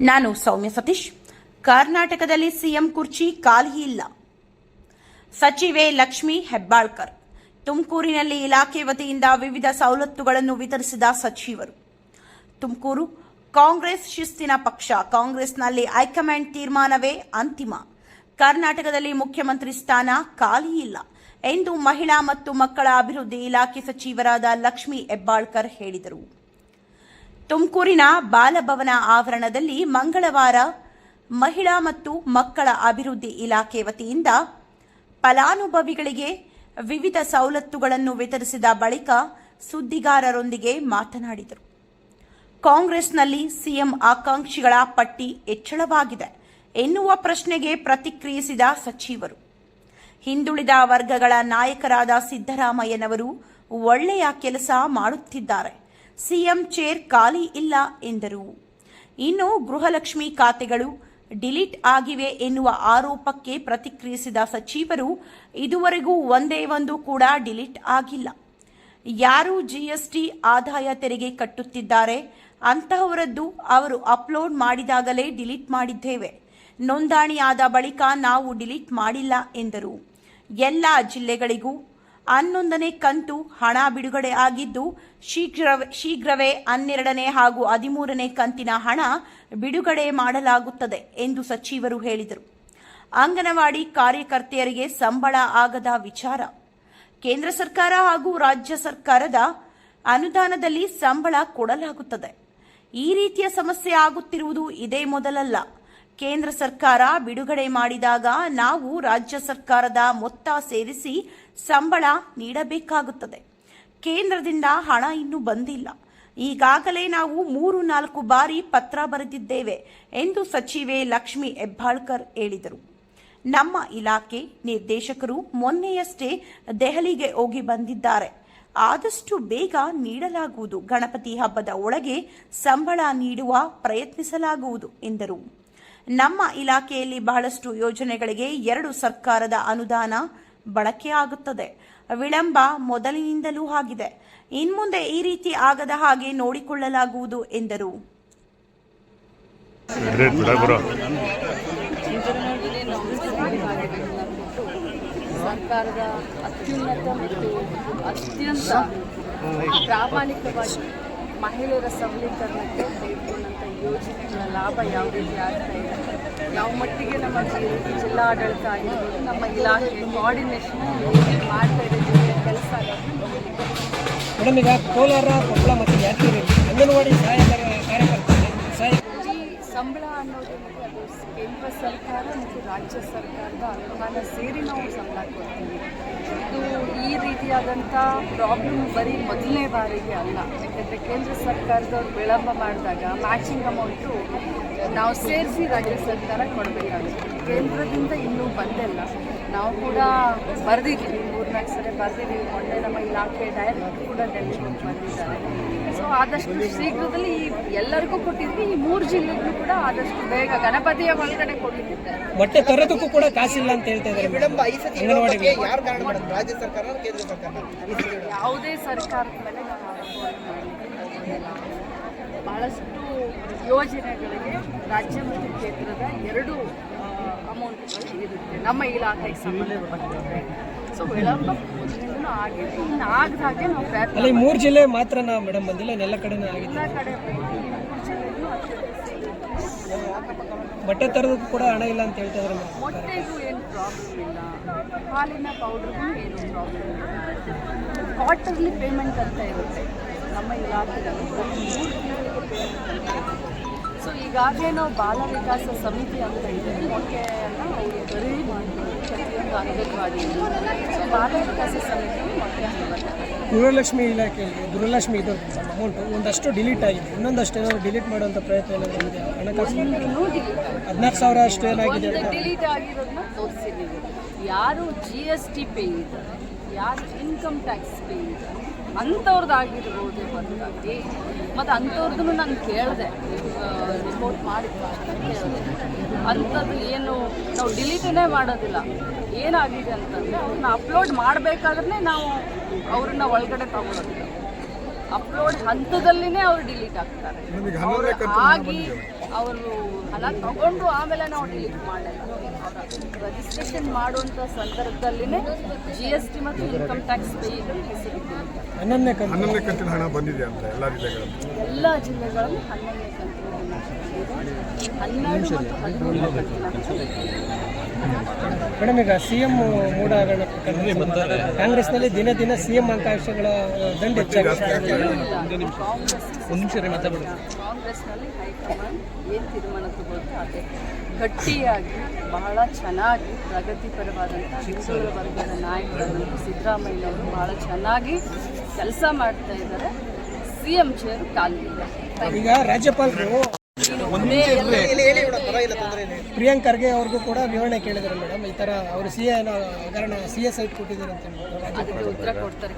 ನಾನು ಸೌಮ್ಯ ಸತೀಶ್. ಕರ್ನಾಟಕದಲ್ಲಿ ಸಿಎಂ ಕುರ್ಚಿ ಖಾಲಿ ಇಲ್ಲ. ಸಚಿವೆ ಲಕ್ಷ್ಮಿ ಹೆಬ್ಬಾಳ್ಕರ್. ತುಮಕೂರಿನಲ್ಲಿ ಇಲಾಖೆ ವತಿಯಿಂದ ವಿವಿಧ ಸವಲತ್ತುಗಳನ್ನು ವಿತರಿಸಿದ ಸಚಿವರು. ತುಮಕೂರು, ಕಾಂಗ್ರೆಸ್ ಶಿಸ್ತಿನ ಪಕ್ಷ, ಕಾಂಗ್ರೆಸ್ನಲ್ಲಿ ಹೈಕಮಾಂಡ್ ತೀರ್ಮಾನವೇ ಅಂತಿಮ. ಕರ್ನಾಟಕದಲ್ಲಿ ಮುಖ್ಯಮಂತ್ರಿ ಸ್ಥಾನ ಖಾಲಿ ಇಲ್ಲ ಎಂದು ಮಹಿಳಾ ಮತ್ತು ಮಕ್ಕಳ ಅಭಿವೃದ್ಧಿ ಇಲಾಖೆ ಸಚಿವರಾದ ಲಕ್ಷ್ಮಿ ಹೆಬ್ಬಾಳ್ಕರ್ ಹೇಳಿದರು. ತುಮಕೂರಿನ ಬಾಲಭವನ ಆವರಣದಲ್ಲಿ ಮಂಗಳವಾರ ಮಹಿಳಾ ಮತ್ತು ಮಕ್ಕಳ ಅಭಿವೃದ್ಧಿ ಇಲಾಖೆ ವತಿಯಿಂದ ಫಲಾನುಭವಿಗಳಿಗೆ ವಿವಿಧ ಸವಲತ್ತುಗಳನ್ನು ವಿತರಿಸಿದ ಬಳಿಕ ಸುದ್ದಿಗಾರರೊಂದಿಗೆ ಮಾತನಾಡಿದರು. ಕಾಂಗ್ರೆಸ್ನಲ್ಲಿ ಸಿಎಂ ಆಕಾಂಕ್ಷಿಗಳ ಪಟ್ಟಿ ಹೆಚ್ಚಳವಾಗಿದೆ ಎನ್ನುವ ಪ್ರಶ್ನೆಗೆ ಪ್ರತಿಕ್ರಿಯಿಸಿದ ಸಚಿವರು. ಹಿಂದುಳಿದ ವರ್ಗಗಳ ನಾಯಕರಾದ ಸಿದ್ದರಾಮಯ್ಯನವರು ಒಳ್ಳೆಯ ಕೆಲಸ ಮಾಡುತ್ತಿದ್ದಾರೆ. ಸಿಎಂ ಚೇರ್ ಖಾಲಿ ಇಲ್ಲ ಎಂದರು. ಇನ್ನು ಗೃಹಲಕ್ಷ್ಮಿ ಖಾತೆಗಳು ಡಿಲೀಟ್ ಆಗಿವೆ ಎನ್ನುವ ಆರೋಪಕ್ಕೆ ಪ್ರತಿಕ್ರಿಯಿಸಿದ ಸಚಿವರು, ಇದುವರೆಗೂ ಒಂದೇ ಒಂದು ಕೂಡ ಡಿಲೀಟ್ ಆಗಿಲ್ಲ. ಯಾರು ಜಿಎಸ್ಟಿ ಆದಾಯ ತೆರಿಗೆ ಕಟ್ಟುತ್ತಿದ್ದಾರೆ, ಅಂತಹವರದ್ದು ಅವರು ಅಪ್ಲೋಡ್ ಮಾಡಿದಾಗಲೇ ಡಿಲೀಟ್ ಮಾಡಿದ್ದೇವೆ. ನೋಂದಣಿಯಾದ ಬಳಿಕ ನಾವು ಡಿಲೀಟ್ ಮಾಡಿಲ್ಲ ಎಂದರು. ಎಲ್ಲ ಜಿಲ್ಲೆಗಳಿಗೂ ಹನ್ನೊಂದನೇ ಕಂತು ಹಣ ಬಿಡುಗಡೆ ಆಗಿದ್ದು ಶೀಘ್ರವೇ ಶೀಘ್ರವೇ ಹನ್ನೆರಡನೇ ಹಾಗೂ ಹದಿಮೂರನೇ ಕಂತಿನ ಹಣ ಬಿಡುಗಡೆ ಮಾಡಲಾಗುತ್ತದೆ ಎಂದು ಸಚಿವರು ಹೇಳಿದರು. ಅಂಗನವಾಡಿ ಕಾರ್ಯಕರ್ತೆಯರಿಗೆ ಸಂಬಳ ಆಗದ ವಿಚಾರ. ಕೇಂದ್ರ ಸರ್ಕಾರ ಹಾಗೂ ರಾಜ್ಯ ಸರ್ಕಾರದ ಅನುದಾನದಲ್ಲಿ ಸಂಬಳ ಕೊಡಲಾಗುತ್ತದೆ. ಈ ರೀತಿಯ ಸಮಸ್ಯೆ ಆಗುತ್ತಿರುವುದು ಇದೇ ಮೊದಲಲ್ಲ. ಕೇಂದ್ರ ಸರ್ಕಾರ ಬಿಡುಗಡೆ ಮಾಡಿದಾಗ ನಾವು ರಾಜ್ಯ ಸರ್ಕಾರದ ಮೊತ್ತ ಸೇರಿಸಿ ಸಂಬಳ ನೀಡಬೇಕಾಗುತ್ತದೆ. ಕೇಂದ್ರದಿಂದ ಹಣ ಇನ್ನೂ ಬಂದಿಲ್ಲ. ಈಗಾಗಲೇ ನಾವು ಮೂರು ನಾಲ್ಕು ಬಾರಿ ಪತ್ರ ಬರೆದಿದ್ದೇವೆ ಎಂದು ಸಚಿವೆ ಲಕ್ಷ್ಮಿ ಹೆಬ್ಬಾಳ್ಕರ್ ಹೇಳಿದರು. ನಮ್ಮ ಇಲಾಖೆ ನಿರ್ದೇಶಕರು ಮೊನ್ನೆಯಷ್ಟೇ ದೆಹಲಿಗೆ ಹೋಗಿ ಬಂದಿದ್ದಾರೆ. ಆದಷ್ಟು ಬೇಗ ನೀಡಲಾಗುವುದು. ಗಣಪತಿ ಹಬ್ಬದ ಒಳಗೆ ಸಂಬಳ ನೀಡುವ ಪ್ರಯತ್ನಿಸಲಾಗುವುದು ಎಂದರು. ನಮ್ಮ ಇಲಾಖೆಯಲ್ಲಿ ಬಹಳಷ್ಟು ಯೋಜನೆಗಳಿಗೆ ಎರಡು ಸರ್ಕಾರದ ಅನುದಾನ ಬಳಕೆಯಾಗುತ್ತದೆ ವಿಳಂಬ ಮೊದಲಿನಿಂದಲೂ ಆಗಿದೆ. ಇನ್ಮುಂದೆ ಈ ರೀತಿ ಆಗದ ಹಾಗೆ ನೋಡಿಕೊಳ್ಳಲಾಗುವುದು ಎಂದರು. ಸರ್ಕಾರದ ಅತ್ಯುನ್ನತ ಅತ್ಯಂತ ಪ್ರಾಮಾಣಿಕವಾಗಿ ಮಹಿಳೆಯರ ಸಬಲೀಕರಣಕ್ಕೆ ಯೋಜನೆಗಳ ಲಾಭ ಯಾವ ರೀತಿ ಆಗ್ತಾ ಇದೆ ಯಾವ ಮಟ್ಟಿಗೆ ನಮ್ಮ ಜಿಲ್ಲಾಡಳಿತ ಆಗಿರ್ಬೋದು, ನಮ್ಮ ಇಲಾಖೆ ಕೋಆರ್ಡಿನೇಷನ್ ಮಾಡ್ತಾ ಇದೆ ಜಿಲ್ಲೆಯ ಕೆಲಸ ಮೇಡಮ್, ಈಗ ಕೋಲಾರ ಕೊಪ್ಪಳ ಮತ್ತು ಯಾದಗಿರಿ, ಅಂಗನವಾಡಿ ಸಹಾಯ ಸಂಬಳ ಅನ್ನೋದು ಅದು ಕೇಂದ್ರ ಸರ್ಕಾರ ಮತ್ತು ರಾಜ್ಯ ಸರ್ಕಾರದ ಅನುದಾನ ಸೇರಿ ನಾವು ಸಂಬಳ ಕೊಡ್ತೀವಿ. ಇದು ಈ ರೀತಿಯಾದಂಥ ಪ್ರಾಬ್ಲಮ್ ಬರೀ ಮೊದಲನೇ ಬಾರಿಗೆ ಅಲ್ಲ. ಯಾಕಂದರೆ ಕೇಂದ್ರ ಸರ್ಕಾರದವ್ರು ವಿಳಂಬ ಮಾಡಿದಾಗ ಮ್ಯಾಚಿಂಗ್ ಅಮೌಂಟು ನಾವು ಸೇರಿಸಿ ರಾಜ್ಯ ಸರ್ಕಾರ ಕೊಡಬೇಕಾಗುತ್ತೆ. ಕೇಂದ್ರದಿಂದ ಇನ್ನೂ ಬಂದಿಲ್ಲ. ನಾವು ಕೂಡ ಬರೆದಿದ್ದೀವಿ. ಸಲ ಬರೆದಿದ್ದೀವಿ ಮೊನ್ನೆ ನಮ್ಮ ಇಲಾಖೆ ಡೈರೆಕ್ಟ್ ಕೂಡ ಡೆಲ್ಲಿಗೆ ಬಂದಿದ್ದಾರೆ. ಸೊ ಆದಷ್ಟು ಶೀಘ್ರದಲ್ಲಿ ಈ ಎಲ್ಲರಿಗೂ ಕೊಟ್ಟಿದ್ವಿ ಈ ಮೂರು ಜಿಲ್ಲೆಗೂ ಕೂಡ ಆದಷ್ಟು ಬೇಗ ಗಣಪತಿಯ ಒಳಗಡೆ ಕೊಟ್ಟಿದ್ದೆ ಮೊಟ್ಟೆ ತರೋದಕ್ಕೂ ಕೂಡ ಕಾಸಿಲ್ಲ ಅಂತ ಹೇಳ್ತಾ ಇದ್ದಾರೆ ಮೇಡಮ್. ಈ ಸತಿ ಯಾರು ಕಾರಣ ರಾಜ್ಯ ಸರ್ಕಾರ ಕೇಂದ್ರ ಸರ್ಕಾರ? ಯಾವುದೇ ಸರ್ಕಾರದ ಮೇಲೆ ನಾವು ಬಹಳಷ್ಟು ಯೋಜನೆಗಳಿಗೆ ರಾಜ್ಯ ಮತ್ತು ಕೇಂದ್ರದ ಎರಡು ಅಮೌಂಟ್ಗಳು ಇರುತ್ತೆ. ನಮ್ಮ ಇಲಾಖೆ ಸಂಬಂಧಪಟ್ಟಂತೆ. ಸೊ ವಿಳಂಬ ಮೊದಲಿಂದಲೂ ಆಗಿದೆ ಇನ್ನು ಆಗದ ಹಾಗೆ ನಾವು ಪ್ರಯತ್ನ ಅಲ್ಲಿ ಮೂರು ಜಿಲ್ಲೆ ಮಾತ್ರನಾ ಮೇಡಮ್ ಬಂದಿಲ್ಲ ಎಲ್ಲ ಕಡೆನೂ ಆಗಿದೆ. ಎಲ್ಲ ಕಡೆ ಪೈಕಿ ಈ ಮೂರು ಜಿಲ್ಲೆಗೂ ಅತ್ಯಂತ ಬಟ್ಟೆ ತರೋದಕ್ಕೂ ಕೂಡ ಹಣ ಇಲ್ಲ ಅಂತ ಹೇಳ್ತಾ ಇದ್ದಾರೆ ಮೇಡಮ್. ಮೊಟ್ಟೆಗೂ ಏನು ಪ್ರಾಬ್ಲಮ್ ಇಲ್ಲ. ಹಾಲಿನ ಪೌಡ್ರಿಗೂ ಏನು ಪ್ರಾಬ್ಲಮ್ ಇಲ್ಲ. ಕ್ವಾರ್ಟರ್ಲಿ ಪೇಮೆಂಟ್ ಅಂತ ಇರುತ್ತೆ. ನಮ್ಮ ಇಲಾಖೆಯಲ್ಲಿ. ಪ್ರತಿ ಮೂರು ತಿಂಗಳಿಗೆ ಪೇಮೆಂಟ್ ಅಂತ ಸೊ ಈಗಾಗಲೇ ನಾವು ಬಾಲ ವಿಕಾಸ ಸಮಿತಿ ಅಂತ ಇದೆ. ಮೊಟ್ಟೆಯನ್ನು ಅವರು ಖರೀದಿ ಮಾಡ್ತಾರೆ ಪ್ರತಿಯೊಂದು ಅಂಗನವಾಡಿ ಸೊ ಬಾಲ ವಿಕಾಸ ಸಮಿತಿ ಮೊಟ್ಟೆ ಬರ್ತದೆ ಗೃಹಲಕ್ಷ್ಮಿ ಇಲಾಖೆಯಲ್ಲಿ ಗೃಹಲಕ್ಷ್ಮಿ ಇದು ಅಮೌಂಟ್ ಒಂದಷ್ಟು ಡಿಲೀಟ್ ಆಗಿದೆ. ಇನ್ನೊಂದಷ್ಟು ಏನಾದ್ರು ಡಿಲೀಟ್ ಮಾಡುವಂಥ ಪ್ರಯತ್ನ ಏನಾದರೂ ಇದೆ? ಹಣಕಾಸು ಹದಿನಾಲ್ಕು ಸಾವಿರ ಅಷ್ಟು ಏನಾಗಿದೆ ಡಿಲೀಟ್ ಆಗಿರೋದನ್ನ ತೋರಿಸಿದ್ದೀವಿ. ಯಾರು ಜಿ ಎಸ್ ಟಿ ಪೇ ಇದ್ದಾರೆ ಯಾರು ಇನ್ಕಮ್ ಟ್ಯಾಕ್ಸ್ ಪೇ ಅಂಥವ್ರದ್ದು ಅಂಥವ್ರದ್ದಾಗಿರ್ಬೋದು ಹೊರತಾಗಿ ಮತ್ತು ಅಂಥವ್ರದ್ದು ನಾನು ಕೇಳಿದೆ. ರಿಪೋರ್ಟ್ ಮಾಡಿದ್ದು ಅಂತ ಕೇಳಿದೆ. ಅಂಥದ್ದು ಏನು ನಾವು ಡಿಲೀಟೇ ಮಾಡೋದಿಲ್ಲ. ಏನಾಗಿದೆ ಅಂತಂದರೆ ಅವ್ರನ್ನ ಅಪ್ಲೋಡ್ ಮಾಡಬೇಕಾದ್ರೆ ನಾವು ಅವ್ರನ್ನ ಒಳಗಡೆ ತಗೊಳ್ಳೋದಿಲ್ಲ ಅಪ್ಲೋಡ್ ಹಂತದಲ್ಲಿನೇ ಅವ್ರು ಡಿಲೀಟ್ ಆಗ್ತಾರೆ. ಆಗಿ ಅವರು ಹಣ ತಗೊಂಡು ಆಮೇಲೆ ನಾವು ಡಿಲೀಟ್ ಮಾಡಲ್ಲ ರಿಜಿಸ್ಟ್ರೇಷನ್ ಮಾಡುವಂಥ ಸಂದರ್ಭದಲ್ಲಿನೇ ಜಿ ಎಸ್ ಟಿ ಮತ್ತು ಇನ್ಕಮ್ ಟ್ಯಾಕ್ಸ್ ಹನ್ನೊಂದನೇ ಕಂತು ಹನ್ನೊಂದನೇ ಕಂತಿನ ಹಣ ಬಂದಿದೆ ಅಂತ ಎಲ್ಲ ಜಿಲ್ಲೆಗಳಲ್ಲಿ? ಎಲ್ಲ ಜಿಲ್ಲೆಗಳಲ್ಲಿ ಹನ್ನೊಂದನೇ ಕಂತಿನ ಇದೆ. ಹನ್ನೆರಡು ಮತ್ತು ಹದಿಮೂರನೇ ಕಂತಿನ ಮೇಡಮ್ ಈಗ ಸಿ ಎಂ ಮೂಡ ಕಾಂಗ್ರೆಸ್ನಲ್ಲಿ ದಿನ ದಿನ ಸಿ ಎಂ ಅಂಕಾಂಶಗಳ ದಂಡ ಹೆಚ್ಚಾಗಿದೆ ಕಾಂಗ್ರೆಸ್ನಲ್ಲಿ ಹೈಕಮಾಂಡ್ ಏನು ತೀರ್ಮಾನ ತಗೊಳ್ತಾ ಅದೇ. ಗಟ್ಟಿಯಾಗಿ ಬಹಳ ಚೆನ್ನಾಗಿ ಪ್ರಗತಿಪರವಾದಂಥ ಹಿಂದುಳಿದ ವರ್ಗದ ನಾಯಕರನ್ನು ಸಿದ್ದರಾಮಯ್ಯನವರು ಬಹಳ ಚೆನ್ನಾಗಿ ಕೆಲಸ ಮಾಡ್ತಾ ಇದ್ದಾರೆ. ಸಿ ಎಂ ಚೇರ್ ಖಾಲಿಯಿದೆ ಈಗ ರಾಜ್ಯಪಾಲರು ಒಂದೇ ಪ್ರಿಯಾಂಕ್ ಖರ್ಗೆ ಅವ್ರಿಗೂ ಕೂಡ ವಿವರಣೆ ಕೇಳಿದ್ರು ಮೇಡಮ್. ಈ ತರ ಅವರು ಸಿ ಎ ಹಗರಣ ಸಿ ಎ ಸೈಟ್ ಕೊಟ್ಟಿದ್ದಾರೆ ಅಂತ. ಅದಕ್ಕೆ ಉತ್ತರ ಕೊಡ್ತಾರೆ